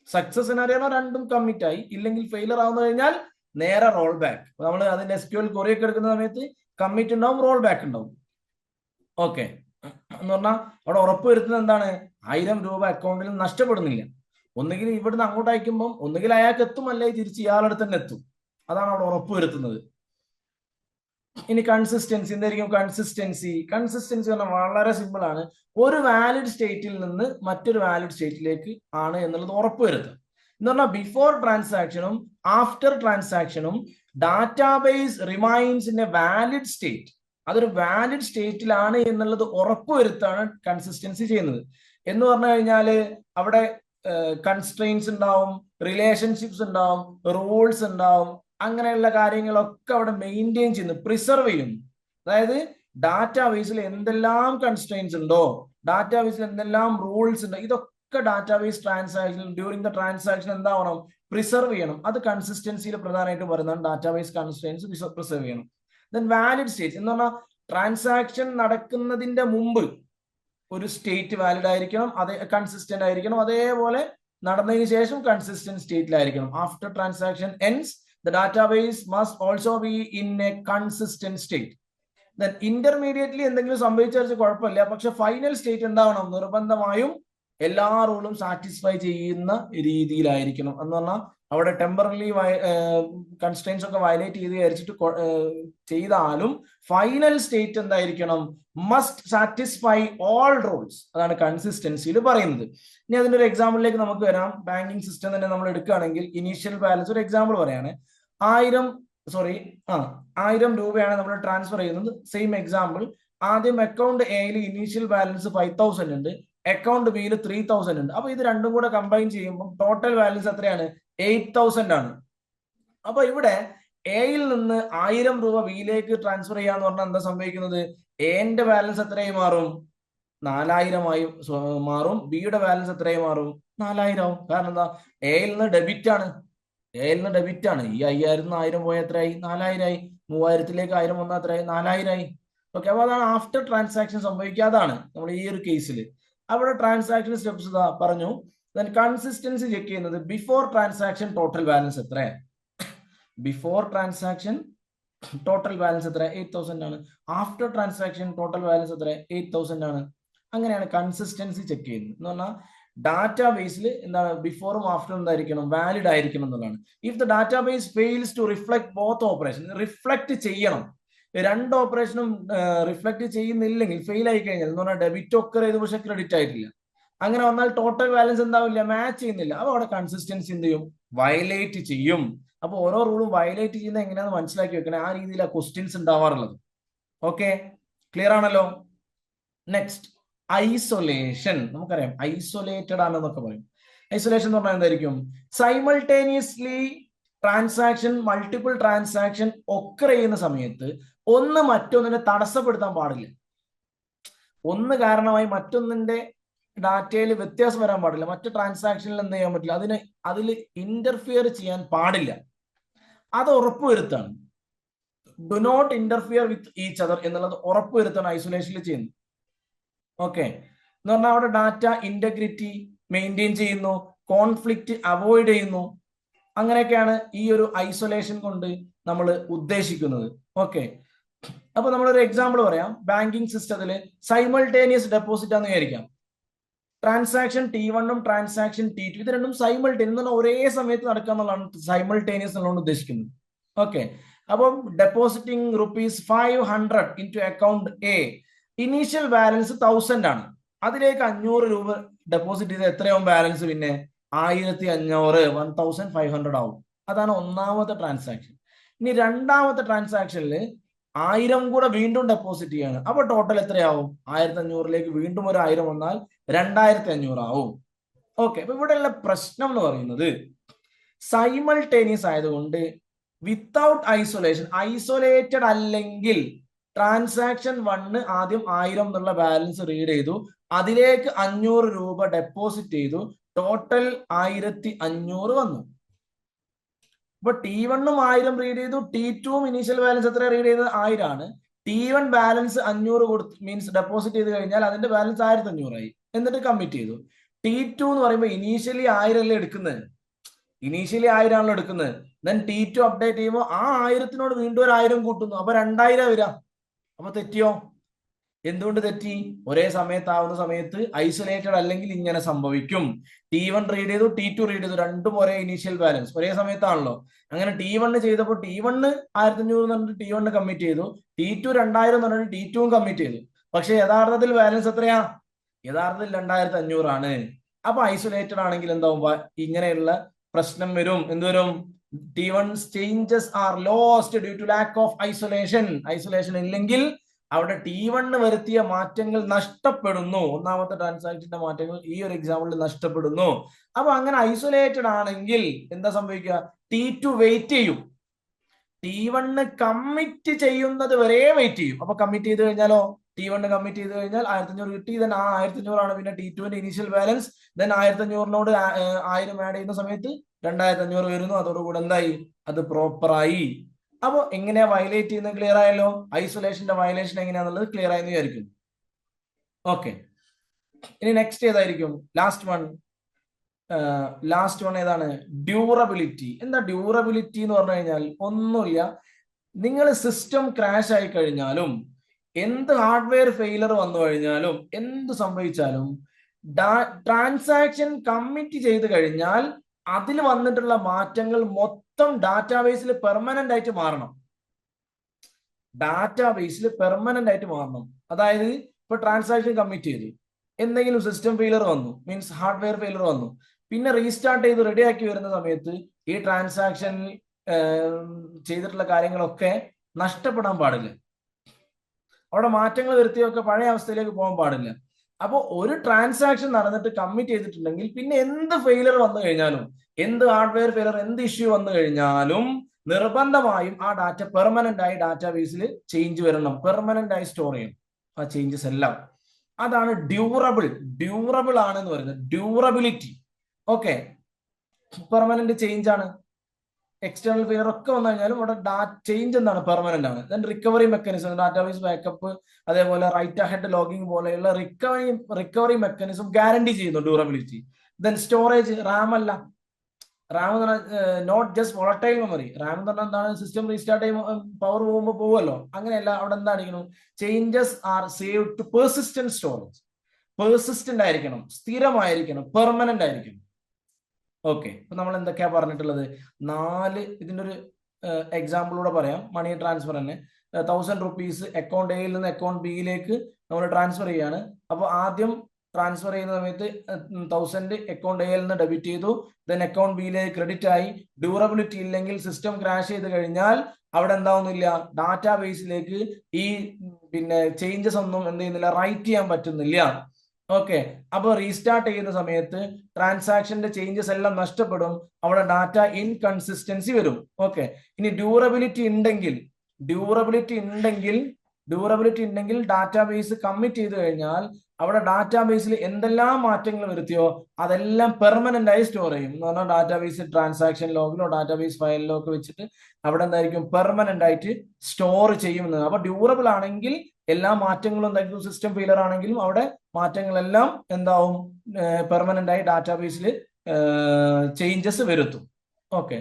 സക്സസ് സെനാരിയോ രണ്ടും കമ്മിറ്റ് ആയി. ഇല്ലെങ്കിൽ ഫെയിലർ ആവുന്ന കഴിഞ്ഞാൽ നേരെ റോൾ ബാക്ക് നമ്മൾ അതിന്റെ എസ് ക്യൂൽ കൊറിയൊക്കെ എടുക്കുന്ന സമയത്ത് കമ്മിറ്റ് ഉണ്ടാവും റോൾ ബാക്ക് ഉണ്ടാവും. ഓക്കെ എന്ന് പറഞ്ഞാൽ അവിടെ ഉറപ്പ് വരുത്തുന്നത് എന്താണ്? ആയിരം രൂപ അക്കൗണ്ടിൽ നഷ്ടപ്പെടുന്നില്ല. ഒന്നുകിൽ ഇവിടുന്ന് അങ്ങോട്ട് അയക്കുമ്പോൾ ഒന്നുകിൽ അയാൾക്ക് എത്തും അല്ലെങ്കിൽ തിരിച്ച് ഇയാളുടെ തന്നെ എത്തും. അതാണ് അവിടെ ഉറപ്പുവരുത്തുന്നത് ഇനി കൺസിസ്റ്റൻസി എന്തായിരിക്കും കൺസിസ്റ്റൻസി കൺസിസ്റ്റൻസി പറഞ്ഞാൽ വളരെ സിമ്പിൾ ആണ്. ഒരു വാലിഡ് സ്റ്റേറ്റിൽ നിന്ന് മറ്റൊരു വാലിഡ് സ്റ്റേറ്റിലേക്ക് ആണ് എന്നുള്ളത് ഉറപ്പ് വരുത്തുക. എന്ന് പറഞ്ഞാൽ ബിഫോർ ട്രാൻസാക്ഷനും after ട്രാൻസാക്ഷനും database remains in a valid state അതൊരു വാലിഡ് സ്റ്റേറ്റിലാണ് എന്നുള്ളത് ഉറപ്പുവരുത്താണ് കൺസിസ്റ്റൻസി ചെയ്യുന്നത്. എന്ന് പറഞ്ഞു കഴിഞ്ഞാൽ അവിടെ കൺസ്ട്രെയിൻസ് ഉണ്ടാവും റിലേഷൻഷിപ്സ് ഉണ്ടാവും റൂൾസ് ഉണ്ടാവും അങ്ങനെയുള്ള കാര്യങ്ങളൊക്കെ അവിടെ മെയിന്റെയിൻ ചെയ്യുന്നു പ്രിസർവ് ചെയ്യുന്നു. അതായത് ഡാറ്റാബേസിൽ എന്തെല്ലാം കൺസ്ട്രെയിൻസ് ഉണ്ടോ ഡാറ്റാബേസിൽ എന്തെല്ലാം റൂൾസ് ഉണ്ടോ ഇതൊക്കെ database transaction during the transaction എന്താവണം preserve ചെയ്യണം. അത് കൺസിസ്റ്റൻസിയിൽ പ്രധാനമായിട്ട് പറയുന്നതാണ് ഡാറ്റാബേസ് കൺസ്ട്രെയിൻസ് പ്രിസർവ് ചെയ്യണം. ദെൻ വാലിഡ് സ്റ്റേറ്റ് എന്ന് പറഞ്ഞാൽ ട്രാൻസാക്ഷൻ നടക്കുന്നതിന്റെ മുമ്പ് ഒരു സ്റ്റേറ്റ് വാലിഡ് ആയിരിക്കണം അതേ കൺസിസ്റ്റന്റ് ആയിരിക്കണം അതേപോലെ നടന്നതിന് ശേഷം consistent സ്റ്റേറ്റിലായിരിക്കണം after transaction ends the database must also be in a consistent state intermediately എന്തെങ്കിലും സംഭവിച്ചാൽ കുഴപ്പമില്ല. പക്ഷെ ഫൈനൽ സ്റ്റേറ്റ് എന്താവണം? നിർബന്ധമായും എല്ലാ റൂളും സാറ്റിസ്ഫൈ ചെയ്യുന്ന രീതിയിലായിരിക്കണം എന്ന് പറഞ്ഞാൽ അവിടെ ടെമ്പററി കൺസ്ട്രെയിൻസ് ഒക്കെ വയലേറ്റ് ചെയ്ത് വിചാരിച്ചിട്ട് ചെയ്താലും ഫൈനൽ സ്റ്റേറ്റ് എന്തായിരിക്കണം? മസ്റ്റ് സാറ്റിസ്ഫൈ ഓൾ റൂൾസ് അതാണ് കൺസിസ്റ്റൻസിയിൽ പറയുന്നത്. ഇനി അതിന്റെ ഒരു എക്സാമ്പിളിലേക്ക് നമുക്ക് വരാം. ബാങ്കിങ് സിസ്റ്റം തന്നെ നമ്മൾ എടുക്കുകയാണെങ്കിൽ ഇനീഷ്യൽ ബാലൻസ് ഒരു എക്സാമ്പിൾ പറയാണ്. ആയിരം സോറി ആ ആയിരം രൂപയാണ് നമ്മൾ ട്രാൻസ്ഫർ ചെയ്യുന്നത്. സെയിം എക്സാമ്പിൾ ആദ്യം അക്കൗണ്ട് എയിൽ ഇനീഷ്യൽ ബാലൻസ് ഫൈവ് തൗസൻഡ് ഉണ്ട്. അക്കൗണ്ട് ബിയിൽ ത്രീ തൗസൻഡ് ഉണ്ട്. അപ്പൊ ഇത് രണ്ടും കൂടെ കമ്പൈൻ ചെയ്യുമ്പോൾ ടോട്ടൽ ബാലൻസ് എത്രയാണ്? എയ്റ്റ് തൗസൻഡ് ആണ്. അപ്പൊ ഇവിടെ എയിൽ നിന്ന് ആയിരം രൂപ ബിയിലേക്ക് ട്രാൻസ്ഫർ ചെയ്യാന്ന് പറഞ്ഞാൽ എന്താ സംഭവിക്കുന്നത്? എന്റെ ബാലൻസ് എത്രയായി മാറും? നാലായിരമായി മാറും. ബിയുടെ ബാലൻസ് എത്രയായി മാറും? നാലായിരം ആവും. കാരണം എന്താ? എയിൽ നിന്ന് ഡെബിറ്റ് ആണ്. എയിൽ നിന്ന് ഡെബിറ്റ് ആണ്. ഈ അയ്യായിരം ആയിരം പോയ എത്രയായി? നാലായിരമായി മൂവായിരത്തിലേക്ക് ആയിരം വന്നാൽ എത്രയായി? നാലായിരമായി ഓക്കെ അപ്പൊ അതാണ് ആഫ്റ്റർ ട്രാൻസാക്ഷൻ സംഭവിക്കാതാണ് നമ്മൾ ഈ ഒരു കേസിൽ അവിടെ ട്രാൻസാക്ഷൻ സ്റ്റെപ്സ് പറഞ്ഞു. കൺസിസ്റ്റൻസി ചെക്ക് ചെയ്യുന്നത് ബിഫോർ ട്രാൻസാക്ഷൻ ടോട്ടൽ ബാലൻസ് എത്ര ബിഫോർ ട്രാൻസാക്ഷൻ ടോട്ടൽ ബാലൻസ് എത്ര എയ്റ്റ് തൗസൻഡ് ആണ്. ആഫ്റ്റർ ട്രാൻസാക്ഷൻ ടോട്ടൽ ബാലൻസ് എത്ര എയ്റ്റ് തൗസൻഡ് ആണ്. അങ്ങനെയാണ് കൺസിസ്റ്റൻസി ചെക്ക് ചെയ്യുന്നത്. എന്ന് പറഞ്ഞാൽ ഡാറ്റാബേസിൽ എന്താണ് ബിഫോറും ആഫ്റ്ററും എന്തായിരിക്കണം? വാലിഡ് ആയിരിക്കണം എന്നുള്ളതാണ്. If the database fails to reflect both operation reflect ചെയ്യണം. രണ്ട് ഓപ്പറേഷനും റിഫ്ലക്ട് ചെയ്യുന്നില്ലെങ്കിൽ ഫെയിൽ ആയി കഴിഞ്ഞാൽ എന്ന് പറഞ്ഞാൽ ഡെബിറ്റ് ഒക്കെ ചെയ്ത് പക്ഷെ ക്രെഡിറ്റ് ആയിട്ടില്ല. അങ്ങനെ വന്നാൽ ടോട്ടൽ ബാലൻസ് എന്താവില്ല? മാച്ച് ചെയ്യുന്നില്ല. അപ്പൊ അവിടെ കൺസിസ്റ്റൻസി എന്ത് ചെയ്യും? വയലേറ്റ് ചെയ്യും. അപ്പൊ ഓരോ റൂളും വയലേറ്റ് ചെയ്യുന്ന എങ്ങനെയാണെന്ന് മനസ്സിലാക്കി വെക്കണേ. ആ രീതിയിലാണ് ക്വസ്റ്റ്യൻസ് ഉണ്ടാവാറുള്ളത്. ഓക്കെ ക്ലിയർ ആണല്ലോ? നെക്സ്റ്റ് ഐസൊലേഷൻ നമുക്കറിയാം. ഐസൊലേറ്റഡ് ആണെന്നൊക്കെ പറയും. ഐസൊലേഷൻ എന്ന് പറഞ്ഞാൽ എന്തായിരിക്കും? സൈമൾട്ടേനിയസ്ലി ട്രാൻസാക്ഷൻ മൾട്ടിപ്പിൾ ട്രാൻസാക്ഷൻ ഒക്കെ ചെയ്യുന്ന സമയത്ത് ഒന്ന് മറ്റൊന്നിനെ തടസ്സപ്പെടുത്താൻ പാടില്ല. ഒന്ന് കാരണമായി മറ്റൊന്നിന്റെ ഡാറ്റയിൽ വ്യത്യാസം വരാൻ പാടില്ല. മറ്റു ട്രാൻസാക്ഷനിൽ എന്ത് ചെയ്യാൻ പറ്റില്ല? അതിന് അതിൽ ഇന്റർഫിയർ ചെയ്യാൻ പാടില്ല. അത് ഉറപ്പുവരുത്താണ്. Do not interfere with each other എന്നുള്ളത് ഉറപ്പുവരുത്താണ് ഐസൊലേഷനിൽ ചെയ്യുന്നത് ഓക്കെ എന്ന് പറഞ്ഞാൽ അവിടെ ഡാറ്റ ഇന്റഗ്രിറ്റി മെയിന്റെയിൻ ചെയ്യുന്നു കോൺഫ്ലിക്റ്റ് അവോയ്ഡ് ചെയ്യുന്നു. അങ്ങനെയൊക്കെയാണ് ഈ ഒരു ഐസൊലേഷൻ കൊണ്ട് നമ്മൾ ഉദ്ദേശിക്കുന്നത്. ഓക്കെ അപ്പൊ നമ്മളൊരു എക്സാമ്പിൾ പറയാം. ബാങ്കിങ് സിസ്റ്റത്തിൽ സൈമൾട്ടേനിയസ് ഡെപ്പോസിറ്റ് ആണെന്ന് വിചാരിക്കാം. ട്രാൻസാക്ഷൻ ടി വണ്ണും ട്രാൻസാക്ഷൻ ടി ടു ഇത് രണ്ടും സൈമൾട്ടേനിയസ് എന്ന് ഒരേ സമയത്ത് നടക്കുക എന്നുള്ളതാണ് സൈമൾട്ടേനിയസ് എന്നുള്ളത് ഉദ്ദേശിക്കുന്നത്. ഓക്കെ അപ്പം depositing rupees five hundred into account A initial balance thousand ആണ്. അതിലേക്ക് അഞ്ഞൂറ് രൂപ ഡെപ്പോസിറ്റ് ചെയ്ത് എത്രയാവും ബാലൻസ് പിന്നെ? ആയിരത്തി അഞ്ഞൂറ് വൺ തൗസൻഡ് ഫൈവ് ഹൺഡ്രഡ് ആവും. അതാണ് ഒന്നാമത്തെ ട്രാൻസാക്ഷൻ ഇനി രണ്ടാമത്തെ ട്രാൻസാക്ഷനിൽ ആയിരം കൂടെ വീണ്ടും ഡെപ്പോസിറ്റ് ചെയ്യാണ്. അപ്പൊ ടോട്ടൽ എത്രയാവും? ആയിരത്തി അഞ്ഞൂറിലേക്ക് വീണ്ടും ഒരു ആയിരം വന്നാൽ രണ്ടായിരത്തി അഞ്ഞൂറാവും ഓക്കെ അപ്പൊ ഇവിടെയുള്ള പ്രശ്നം എന്ന് പറയുന്നത് സൈമൾട്ടേനിയസ് ആയതുകൊണ്ട് വിത്തൗട്ട് ഐസൊലേഷൻ ഐസൊലേറ്റഡ് അല്ലെങ്കിൽ ട്രാൻസാക്ഷൻ വണ്ണ് ആദ്യം ആയിരം എന്നുള്ള ബാലൻസ് റീഡ് ചെയ്തു. അതിലേക്ക് അഞ്ഞൂറ് രൂപ ഡെപ്പോസിറ്റ് ചെയ്തു. ടോട്ടൽ ആയിരത്തി അഞ്ഞൂറ് വന്നു. ഇപ്പൊ ടി വണ്ണും ആയിരം റീഡ് ചെയ്തു. ടി ടുവും ഇനീഷ്യൽ ബാലൻസ് എത്ര റീഡ് ചെയ്തത്? ആയിരം ആണ് ടി വൺ ബാലൻസ് അഞ്ഞൂറ് കൊടുത്ത് മീൻസ് ഡെപ്പോസിറ്റ് ചെയ്ത് കഴിഞ്ഞാൽ അതിന്റെ ബാലൻസ് ആയിരത്തി അഞ്ഞൂറായി എന്നിട്ട് കമ്മിറ്റ് ചെയ്തു. ടി ടു എന്ന് പറയുമ്പോൾ ഇനീഷ്യലി ആയിരം അല്ലേ എടുക്കുന്നത്? ഇനീഷ്യലി ആയിരം ആണല്ലോ എടുക്കുന്നത്. ദെൻ ടി ടു അപ്ഡേറ്റ് ചെയ്യുമ്പോൾ ആ ആയിരത്തിനോട് വീണ്ടും ഒരു ആയിരം കൂട്ടുന്നു. അപ്പൊ രണ്ടായിരം വരാം. അപ്പൊ തെറ്റിയോ? എന്തുകൊണ്ട് തെറ്റി? ഒരേ സമയത്താവുന്ന സമയത്ത് ഐസൊലേറ്റഡ് അല്ലെങ്കിൽ ഇങ്ങനെ സംഭവിക്കും. ടി വൺ റീഡ് ചെയ്തു ടി ടു റീഡ് ചെയ്തു രണ്ടും ഒരേ ഇനീഷ്യൽ ബാലൻസ് ഒരേ സമയത്താണല്ലോ. അങ്ങനെ ടി വണ്ണ് ചെയ്തപ്പോൾ ടി വണ്ണ് ആയിരത്തി അഞ്ഞൂറ് എന്ന് പറഞ്ഞിട്ട് ടി വണ്ണ് കമ്മിറ്റ് ചെയ്തു. ടി ടു രണ്ടായിരം എന്ന് പറഞ്ഞിട്ട് ടി ടുവും കമ്മിറ്റ് ചെയ്തു. പക്ഷെ യഥാർത്ഥത്തിൽ ബാലൻസ് എത്രയാ? യഥാർത്ഥത്തിൽ രണ്ടായിരത്തി അഞ്ഞൂറാണ് അപ്പൊ ഐസൊലേറ്റഡ് ആണെങ്കിൽ എന്താവും? ഇങ്ങനെയുള്ള പ്രശ്നം വരും. എന്തുവരും T one changes are lost due to lack of isolation isolation ഇല്ലെങ്കിൽ അവിടെ ടി വണ്ണ് വരുത്തിയ മാറ്റങ്ങൾ നഷ്ടപ്പെടുന്നു. ഒന്നാമത്തെ ട്രാൻസാക്ഷന്റെ മാറ്റങ്ങൾ ഈ ഒരു എക്സാമ്പിളിൽ നഷ്ടപ്പെടുന്നു. അപ്പൊ അങ്ങനെ ഐസൊലേറ്റഡ് ആണെങ്കിൽ എന്താ സംഭവിക്കുക? ടി ടു വെയിറ്റ് ചെയ്യും. ടി വണ്ണ് കമ്മിറ്റ് ചെയ്യുന്നത് വരെ വെയിറ്റ് ചെയ്യും. അപ്പൊ കമ്മിറ്റ് ചെയ്ത് കഴിഞ്ഞാലോ? ടി വണ്ണ് കമ്മിറ്റ് ചെയ്ത് കഴിഞ്ഞാൽ ആയിരത്തി അഞ്ഞൂറ് കിട്ടി. ദെൻ ആ ആയിരത്തി അഞ്ഞൂറാണ് പിന്നെ ടി ടുവിന്റെ ഇനീഷ്യൽ ബാലൻസ് ദെൻ ആയിരത്തി അഞ്ഞൂറിനോട് ആയിരം ആഡ് ചെയ്യുന്ന സമയത്ത് രണ്ടായിരത്തി അഞ്ഞൂറ് വരുന്നു. അതോടുകൂടെ എന്തായി? അത് പ്രോപ്പറായി അപ്പൊ എങ്ങനെയാ വയലേറ്റ് ചെയ്യുന്നത് ക്ലിയർ ആയല്ലോ? ഐസൊലേഷന്റെ വയലേഷൻ എങ്ങനെയാന്നുള്ളത് ക്ലിയർ ആയെന്ന് വിചാരിക്കും. ഓക്കെ ഇനി നെക്സ്റ്റ് ഏതായിരിക്കും? ലാസ്റ്റ് വൺ ലാസ്റ്റ് വൺ ഏതാണ്? ഡ്യൂറബിലിറ്റി എന്താ ഡ്യൂറബിലിറ്റി എന്ന് പറഞ്ഞു കഴിഞ്ഞാൽ ഒന്നുമില്ല. നിങ്ങൾ സിസ്റ്റം ക്രാഷ് ആയി കഴിഞ്ഞാലും എന്ത് ഹാർഡ്വെയർ ഫെയിലർ വന്നു കഴിഞ്ഞാലും എന്ത് സംഭവിച്ചാലും ട്രാൻസാക്ഷൻ കമ്മിറ്റ് ചെയ്ത് കഴിഞ്ഞാൽ അതിൽ വന്നിട്ടുള്ള മാറ്റങ്ങൾ മൊത്തം ഡാറ്റാബേസിൽ പെർമനന്റ് ആയിട്ട് മാറണം. ഡാറ്റാബേസിൽ പെർമനന്റ് ആയിട്ട് മാറണം. അതായത് ഇപ്പൊ ട്രാൻസാക്ഷൻ കമ്മിറ്റ് ചെയ്തു. എന്തെങ്കിലും സിസ്റ്റം ഫെയിലർ വന്നു. മീൻസ് ഹാർഡ്വെയർ ഫെയിലർ വന്നു. പിന്നെ റീസ്റ്റാർട്ട് ചെയ്ത് റെഡി ആക്കി വരുന്ന സമയത്ത് ഈ ട്രാൻസാക്ഷൻ ചെയ്തിട്ടുള്ള കാര്യങ്ങളൊക്കെ നഷ്ടപ്പെടാൻ പാടില്ല. അവിടെ മാറ്റങ്ങൾ വരുത്തിയൊക്കെ പഴയ അവസ്ഥയിലേക്ക് പോകാൻ പാടില്ല. അപ്പോൾ ഒരു ട്രാൻസാക്ഷൻ നടന്നിട്ട് കമ്മിറ്റ് ചെയ്തിട്ടുണ്ടെങ്കിൽ പിന്നെ എന്ത് ഫെയിലർ വന്നു കഴിഞ്ഞാലും എന്ത് ഹാർഡ്വെയർ ഫെയിലർ എന്ത് ഇഷ്യൂ വന്നു കഴിഞ്ഞാലും നിർബന്ധമായും ആ ഡാറ്റ പെർമനന്റ് ആയി ഡാറ്റാബേസിൽ ചേഞ്ച് വരണം. പെർമനന്റ് ആയി സ്റ്റോർ ചെയ്യണം. ആ ചേഞ്ചസ് എല്ലാം. അതാണ് ഡ്യൂറബിൾ ഡ്യൂറബിൾ ആണ് പറയുന്നത്. ഡ്യൂറബിലിറ്റി ഓക്കെ പെർമനന്റ് ചേഞ്ച് ആണ്. എക്സ്റ്റേണൽ ഫെയർ ഒക്കെ വന്നു കഴിഞ്ഞാലും ഇവിടെ ഡാറ്റ ചേഞ്ച് എന്താണ് പെർമനന്റ് ആണ്. Then recovery mechanism database backup അതേപോലെ റൈറ്റ് ഹെഡ് ലോഗിംഗ് പോലെയുള്ള റിക്കവറി റിക്കവറി മെക്കാനിസം ഗ്യാരണ്ടി ചെയ്യുന്നു ഡ്യൂറബിലിറ്റി ദെൻ സ്റ്റോറേജ് റാം അല്ല. റാം എന്ന് പറഞ്ഞാൽ not just volatile memory RAM എന്ന് പറഞ്ഞാൽ എന്താണ്? സിസ്റ്റം റീസ്റ്റാർട്ട് ചെയ്യുമ്പോൾ പവർ പോകുമ്പോൾ പോകുമല്ലോ അങ്ങനെയല്ല അവിടെ എന്തായിരിക്കണം changes are save to persistent storage persistent ആയിരിക്കണം സ്ഥിരമായിരിക്കണം പെർമനന്റ് ആയിരിക്കണം. ഓക്കെ ഇപ്പൊ നമ്മൾ എന്തൊക്കെയാ പറഞ്ഞിട്ടുള്ളത്? നാല് ഇതിന്റെ ഒരു എക്സാമ്പിളൂടെ പറയാം. മണി ട്രാൻസ്ഫർ തന്നെ. തൗസൻഡ് റുപ്പീസ് അക്കൗണ്ട് എയിൽ നിന്ന് അക്കൗണ്ട് ബിയിലേക്ക് നമ്മൾ ട്രാൻസ്ഫർ ചെയ്യാണ്. അപ്പോൾ ആദ്യം ട്രാൻസ്ഫർ ചെയ്യുന്ന സമയത്ത് തൗസൻഡ് അക്കൗണ്ട് എയിൽ നിന്ന് ഡെബിറ്റ് ചെയ്തു. ദെൻ അക്കൗണ്ട് ബിയിലേക്ക് ക്രെഡിറ്റ് ആയി. ഡ്യൂറബിലിറ്റി ഇല്ലെങ്കിൽ സിസ്റ്റം ക്രാഷ് ചെയ്ത് കഴിഞ്ഞാൽ അവിടെ എന്താവുന്നില്ല? ഡാറ്റാ ബേസിലേക്ക് ഈ പിന്നെ ചേഞ്ചസ് ഒന്നും എന്ത് ചെയ്യുന്നില്ല. റൈറ്റ് ചെയ്യാൻ പറ്റുന്നില്ല. ഓക്കെ അപ്പൊ റീസ്റ്റാർട്ട് ചെയ്യുന്ന സമയത്ത് ട്രാൻസാക്ഷന്റെ ചേഞ്ചസ് എല്ലാം നഷ്ടപ്പെടും. അവിടെ ഡാറ്റ ഇൻകൺസിസ്റ്റൻസി വരും. ഓക്കെ ഇനി ഡ്യൂറബിലിറ്റി ഉണ്ടെങ്കിൽ ഡ്യൂറബിലിറ്റി ഉണ്ടെങ്കിൽ ഡ്യൂറബിലിറ്റി ഉണ്ടെങ്കിൽ ഡാറ്റാബേസ് കമ്മിറ്റ് ചെയ്ത് കഴിഞ്ഞാൽ അവിടെ ഡാറ്റാബേസിൽ എന്തെല്ലാം മാറ്റങ്ങൾ വരുത്തിയോ അതെല്ലാം പെർമനന്റ് ആയി സ്റ്റോർ ചെയ്യും. എന്ന് പറഞ്ഞാൽ ഡാറ്റാബേസ് ട്രാൻസാക്ഷൻ ലോഗിലോ ഡാറ്റാബേസ് ഫയലിലോ ഒക്കെ വെച്ചിട്ട് അവിടെ എന്തായിരിക്കും പെർമനന്റ് ആയിട്ട് സ്റ്റോർ ചെയ്യുന്നത്. അപ്പൊ ഡ്യൂറബിൾ ആണെങ്കിൽ എല്ലാ മാറ്റങ്ങളും എന്തായിരിക്കും? സിസ്റ്റം ഫെയിലർ ആണെങ്കിലും അവിടെ മാറ്റങ്ങളെല്ലാം എന്താവും? പെർമനന്റ് ആയി ഡാറ്റാബേസിൽ ചേഞ്ചസ് വരുത്തും. ഓക്കെ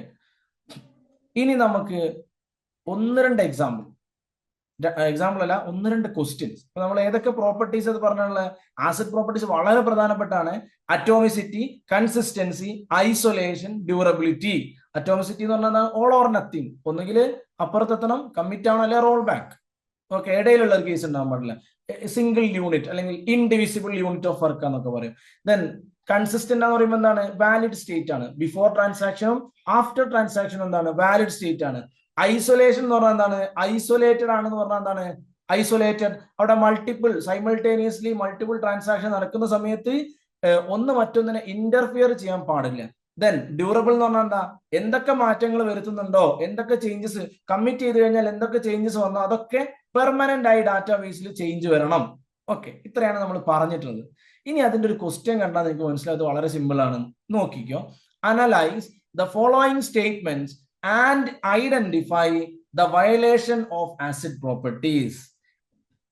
ഇനി നമുക്ക് ഒന്ന് രണ്ട് എക്സാമ്പിൾ എക്സാമ്പിൾ അല്ല ഒന്ന് രണ്ട് ക്വസ്റ്റ്യൻസ് അപ്പൊ നമ്മൾ ഏതൊക്കെ പ്രോപ്പർട്ടീസ് അത് പറഞ്ഞുള്ള ആസിഡ് പ്രോപ്പർട്ടീസ് വളരെ പ്രധാനപ്പെട്ടാണ്. Atomicity consistency isolation durability atomicity എന്ന് പറഞ്ഞാൽ ഓൾ ഓർ നത്തിങ് ഒന്നുകിൽ അപ്പുറത്തെത്തണം കമ്മിറ്റ് ആവണം അല്ലെ റോൾ ബാക്ക് ഓക്കെ ഇടയിലുള്ള ഒരു കേസ് ഉണ്ടാകാൻ പാടില്ല. സിംഗിൾ യൂണിറ്റ് അല്ലെങ്കിൽ ഇൻഡിവിസിബിൾ യൂണിറ്റ് ഓഫ് വർക്ക് എന്നൊക്കെ പറയും. ദെൻ കൺസിസ്റ്റന്റ് എന്ന് പറയുമ്പോൾ എന്താണ്? വാലിഡ് സ്റ്റേറ്റ് ആണ്. ബിഫോർ ട്രാൻസാക്ഷനും ആഫ്റ്റർ ട്രാൻസാക്ഷനും എന്താണ്? വാലിഡ് സ്റ്റേറ്റ് ആണ്. ഐസൊലേഷൻ എന്ന് പറഞ്ഞാൽ എന്താണ്? ഐസൊലേറ്റഡ് ആണെന്ന് പറഞ്ഞാൽ എന്താണ്? ഐസൊലേറ്റഡ് അവിടെ മൾട്ടിപ്പിൾ സൈമൾട്ടേനിയസ്ലി മൾട്ടിപ്പിൾ ട്രാൻസാക്ഷൻ നടക്കുന്ന സമയത്ത് ഒന്ന് മറ്റൊന്നിനെ ഇന്റർഫിയർ ചെയ്യാൻ പാടില്ല. ദെൻ ഡ്യൂറബിൾ എന്ന് പറഞ്ഞാൽ എന്താ? എന്തൊക്കെ മാറ്റങ്ങൾ വരുത്തുന്നുണ്ടോ? എന്തൊക്കെ ചേഞ്ചസ് കമ്മിറ്റ് ചെയ്ത് കഴിഞ്ഞാൽ എന്തൊക്കെ ചേഞ്ചസ് വന്നോ? അതൊക്കെ പെർമനന്റ് ആയി ഡാറ്റാബേസിൽ ചേഞ്ച് വരണം. ഓക്കെ ഇത്രയാണ് നമ്മൾ പറഞ്ഞിട്ടുള്ളത്. ഇനി അതിന്റെ ഒരു ക്വസ്റ്റ്യൻ കണ്ടാൽ നിങ്ങൾക്ക് മനസ്സിലായത് വളരെ സിമ്പിൾ ആണ്. നോക്കിക്കോ. Analyse the following statements and identify the violation of ACID properties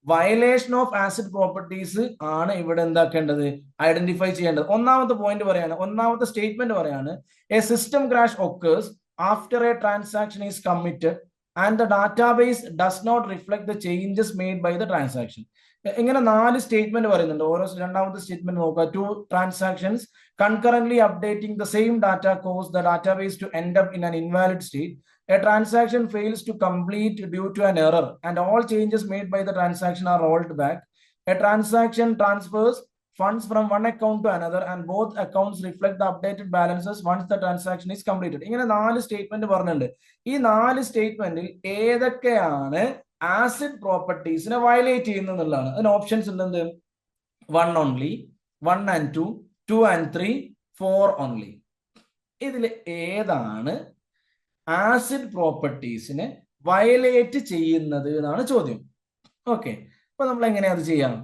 violation of ACID properties ആണ് ഇവിടെ എന്താക്കേണ്ടത്? ഐഡന്റിഫൈ ചെയ്യേണ്ടത്. ഒന്നാമത്തെ പോയിന്റ് പറയാണ്. ഒന്നാമത്തെ സ്റ്റേറ്റ്മെന്റ് പറയാണ് a system crash occurs after a transaction is committed and the database does not reflect the changes made by the transaction ഇങ്ങനെ നാല് സ്റ്റേറ്റ്മെന്റ് പറയുന്നുണ്ട്. ഓരോ രണ്ടാമത്തെ സ്റ്റേറ്റ്മെന്റ് നോക്കുക. Two transactions concurrent updating the same data cause the database to end up in an invalid state a transaction fails to complete due to an error and all changes made by the transaction are rolled back a transaction transfers funds from one account to another and both accounts reflect the updated balances once the transaction is completed. ഇങ്ങനെ നാല് സ്റ്റേറ്റ്മെന്റ് പറഞ്ഞിട്ടുണ്ട്. ഈ നാല് സ്റ്റേറ്റ്മെന്റിൽ ഏതൊക്കെയാണ് ആസിഡ് പ്രോപ്പർട്ടീസിനെ വയലേറ്റ് ചെയ്യുന്നത് എന്നുള്ളതാണ്. അതിന് ഓപ്ഷൻസ് ഉണ്ട് എന്ത്? One only one and two two and three four only ഇതിൽ ഏതാണ് ആസിഡ് പ്രോപ്പർട്ടീസിനെ വയലേറ്റ് ചെയ്യുന്നത് എന്നാണ് ചോദ്യം. ഓക്കെ അപ്പൊ നമ്മൾ എങ്ങനെയാ അത് ചെയ്യാം?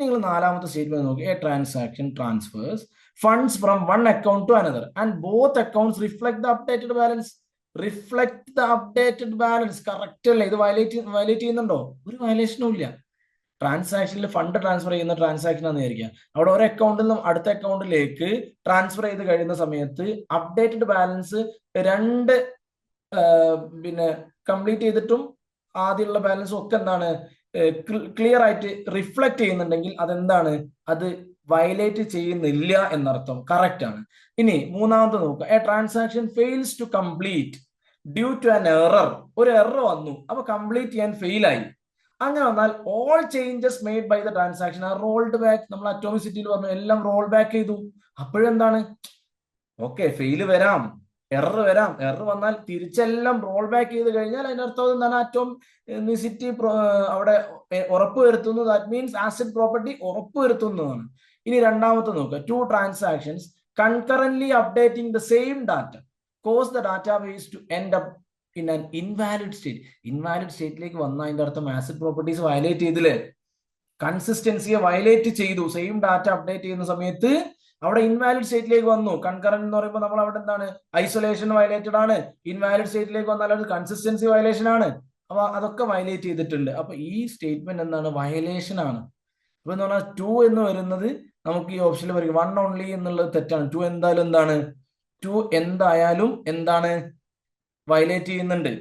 നിങ്ങൾ നാലാമത്തെ സ്റ്റേറ്റ്മെന്റ് നോക്കി. A transaction transfers funds from one account to another and both accounts reflect the updated balance reflect the updated balance correct അല്ലേ? ഇത് വയലേറ്റ് വയലേറ്റ് ചെയ്യുന്നുണ്ടോ? ഒരു വയലേഷനും ഇല്ല. ട്രാൻസാക്ഷനിൽ ഫണ്ട് ട്രാൻസ്ഫർ ചെയ്യുന്ന ട്രാൻസാക്ഷൻ ആണെന്ന് വിചാരിക്കുക. അവിടെ ഒരു അക്കൗണ്ടിൽ നിന്നും അടുത്ത അക്കൗണ്ടിലേക്ക് ട്രാൻസ്ഫർ ചെയ്ത് കഴിയുന്ന സമയത്ത് അപ്ഡേറ്റഡ് ബാലൻസ് രണ്ട് പിന്നെ കംപ്ലീറ്റ് ചെയ്തിട്ടും ആദ്യമുള്ള ബാലൻസും ഒക്കെ എന്താണ്? ക്ലിയർ ആയിട്ട് റിഫ്ലക്ട് ചെയ്യുന്നുണ്ടെങ്കിൽ അതെന്താണ്? അത് വയലേറ്റ് ചെയ്യുന്നില്ല എന്നർത്ഥം. കറക്റ്റ് ആണ്. ഇനി മൂന്നാമത്തെ നോക്കുക. A transaction fails to complete due to an error ഒരു എറർ വന്നു. അപ്പൊ കംപ്ലീറ്റ് ചെയ്യാൻ ഫെയിൽ ആയി. അങ്ങനെ വന്നാൽ all changes made by the transaction are rolled back നമ്മൾ അറ്റോമിസിറ്റിയിൽ പറഞ്ഞു എല്ലാം റോൾ ബാക്ക് ചെയ്തു. അപ്പോഴെന്താണ്? ഓക്കെ ഫെയിൽ വരാം. എറർ വരാം. എറർ വന്നാൽ തിരിച്ചെല്ലാം റോൾ ബാക്ക് ചെയ്ത് കഴിഞ്ഞാൽ അതിനർത്ഥം എന്താണ്? അറ്റോമിസിറ്റി അവിടെ ഉറപ്പ് വരുത്തുന്നു. ദാറ്റ് മീൻസ് ആസിഡ് പ്രോപ്പർട്ടി ഉറപ്പ് വരുത്തുന്നതാണ്. ഇനി രണ്ടാമത്തെ നോക്കുക two transactions concurrent updating the same data cause the database to end up in an invalid state invalid സ്റ്റേറ്റിലേക്ക് വന്ന അതിന്റെ അർത്ഥം ആസിഡ് പ്രോപ്പർട്ടീസ് വയലേറ്റ് ചെയ്തില്ലേ? കൺസിസ്റ്റൻസിയെ വയലേറ്റ് ചെയ്തു. സെയിം ഡാറ്റ അപ്ഡേറ്റ് ചെയ്യുന്ന സമയത്ത് അവിടെ ഇൻവാലിഡ് സ്റ്റേറ്റിലേക്ക് വന്നു. കൺകറന്റ് എന്ന് പറയുമ്പോൾ നമ്മൾ അവിടെ എന്താണ്? ഐസൊലേഷൻ വയലേറ്റഡ് ആണ്. ഇൻവാലിഡ് സ്റ്റേറ്റിലേക്ക് വന്നാൽ അത് കൺസിസ്റ്റൻസി വയലേഷൻ ആണ്. അപ്പൊ അതൊക്കെ വയലേറ്റ് ചെയ്തിട്ടുണ്ട്. അപ്പൊ ഈ സ്റ്റേറ്റ്മെന്റ് എന്താണ്? വയലേഷൻ ആണ്. അപ്പൊ എന്ന് പറഞ്ഞാൽ ടു എന്ന് വരുന്നത് നമുക്ക് ഈ ഓപ്ഷനിൽ പറയും. വൺ ഓൺലി എന്നുള്ളത് തെറ്റാണ്. ടു എന്തായാലും എന്താണ്? ടു എന്തായാലും എന്താണ്? വയലേറ്റ് ചെയ്യുന്നുണ്ട്.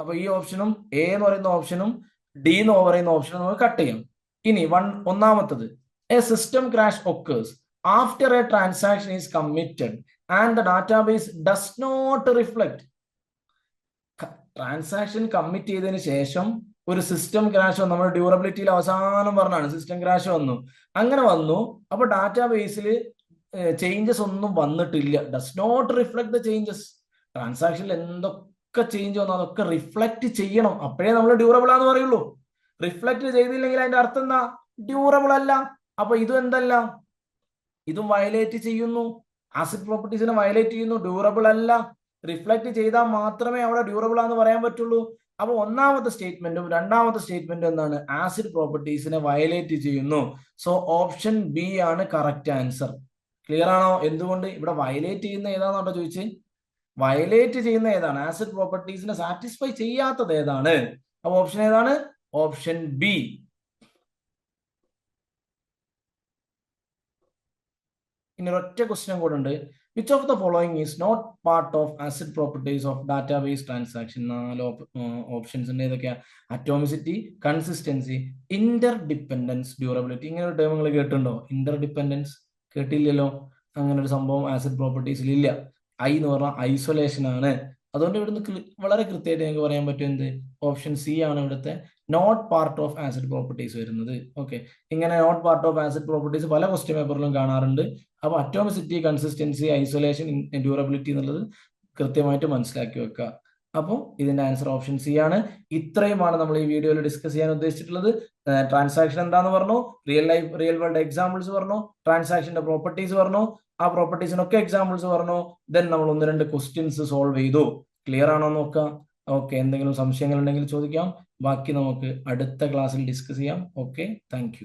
അപ്പൊ ഈ ഓപ്ഷനും എ എന്ന് പറയുന്ന ഓപ്ഷനും ഡി എന്ന് പറയുന്ന ഓപ്ഷനും നമുക്ക് കട്ട് ചെയ്യാം. ഇനി വൺ ഒന്നാമത്തത്. A system crash occurs after a transaction is committed and the database does not reflect. Transaction commit ചെയ്തതിന് ശേഷം ഒരു സിസ്റ്റം ക്രാഷ് വന്നു. നമ്മുടെ ഡ്യൂറബിലിറ്റിയിൽ അവസാനം പറഞ്ഞാണ് സിസ്റ്റം ക്രാഷ് വന്നു. അങ്ങനെ വന്നു. അപ്പൊ ഡാറ്റാബേസിൽ ചേഞ്ചസ് ഒന്നും വന്നിട്ടില്ല. Does not reflect the changes ട്രാൻസാക്ഷനിൽ എന്തൊക്കെ ചേഞ്ച് വന്നു അതൊക്കെ റിഫ്ലക്ട് ചെയ്യണം. അപ്പോഴേ നമ്മൾ ഡ്യൂറബിൾ ആന്ന് പറയുള്ളൂ. റിഫ്ലക്ട് ചെയ്തില്ലെങ്കിൽ അതിന്റെ അർത്ഥം എന്താ? ഡ്യൂറബിൾ അല്ല. അപ്പൊ ഇതും എന്തല്ല? ഇതും വയലേറ്റ് ചെയ്യുന്നു. ആസിഡ് പ്രോപ്പർട്ടീസിനെ വയലേറ്റ് ചെയ്യുന്നു. ഡ്യൂറബിൾ അല്ല. റിഫ്ലക്ട് ചെയ്താൽ മാത്രമേ അവിടെ ഡ്യൂറബിൾ ആണെന്ന് പറയാൻ പറ്റുള്ളൂ. അപ്പൊ ഒന്നാമത്തെ സ്റ്റേറ്റ്മെന്റും രണ്ടാമത്തെ സ്റ്റേറ്റ്മെന്റും എന്താണ്? ആസിഡ് പ്രോപ്പർട്ടീസിനെ വയലേറ്റ് ചെയ്യുന്നു. സോ ഓപ്ഷൻ ബി ആണ് കറക്റ്റ് ആൻസർ ക്ലിയർ ആണോ? എന്തുകൊണ്ട്? ഇവിടെ വയലേറ്റ് ചെയ്യുന്ന ഏതാണെന്നോ ചോദിച്ച്. വയലേറ്റ് ചെയ്യുന്ന ഏതാണ്? ആസിഡ് പ്രോപ്പർട്ടീസിനെ സാറ്റിസ്ഫൈ ചെയ്യാത്തത് ഏതാണ്? അപ്പൊ ഓപ്ഷൻ ഏതാണ്? ഓപ്ഷൻ ബി ഇനി ഒറ്റ ക്വസ്റ്റ്യൻ കൂടെ ഉണ്ട്. Which of the following is not part of acid properties of database transaction നാല് ഓപ്ഷൻസ് ഉണ്ട്. ഏതൊക്കെയാ? Atomicity consistency interdependence durability ഇങ്ങനെ ഒരു ടേം നിങ്ങൾ കേട്ടിട്ടുണ്ടോ? ഇന്റർ ഡിപ്പെൻഡൻസ് കേട്ടില്ലല്ലോ. അങ്ങനെ ഒരു സംഭവം ആസിഡ് പ്രോപ്പർട്ടീസിൽ ഇല്ല. ഐ എന്ന് പറഞ്ഞാൽ ഐസൊലേഷൻ ആണ്. അതുകൊണ്ട് ഇവിടുന്ന് വളരെ കൃത്യമായിട്ട് നിങ്ങൾക്ക് പറയാൻ പറ്റും എന്ത്? ഓപ്ഷൻ സി ആണ് ഇവിടുത്തെ not part of ACID properties വരുന്നത്. ഓക്കെ ഇങ്ങനെ not part of ACID properties പല ക്വസ്റ്റ്യൻ പേപ്പറിലും കാണാറുണ്ട്. അപ്പോൾ അറ്റോമിസിറ്റി കൺസിസ്റ്റൻസി ഐസൊലേഷൻ ഡ്യൂറബിലിറ്റി എന്നുള്ളത് കൃത്യമായിട്ട് മനസ്സിലാക്കി വെക്കുക അപ്പോൾ ഇതിന്റെ ആൻസർ ഓപ്ഷൻ സി ആണ്. ഇത്രയുമാണ് നമ്മൾ ഈ വീഡിയോയിൽ ഡിസ്കസ് ചെയ്യാൻ ഉദ്ദേശിച്ചിട്ടുള്ളത്. ട്രാൻസാക്ഷൻ എന്താന്ന് പറഞ്ഞു real life real world examples പറഞ്ഞു ട്രാൻസാക്ഷന്റെ പ്രോപ്പർട്ടീസ് പറഞ്ഞു. ആ പ്രോപ്പർട്ടീസിനൊക്കെ എക്സാമ്പിൾസ് പറഞ്ഞു. ദെൻ നമ്മൾ ഒന്ന് രണ്ട് ക്വസ്റ്റ്യൻസ് സോൾവ് ചെയ്തു. ക്ലിയർ ആണോ നോക്കാം. ഓക്കെ എന്തെങ്കിലും സംശയങ്ങൾ ഉണ്ടെങ്കിൽ ചോദിക്കാം. ബാക്കി നമുക്ക് അടുത്ത ക്ലാസ്സിൽ ഡിസ്കസ് ചെയ്യാം. Okay thank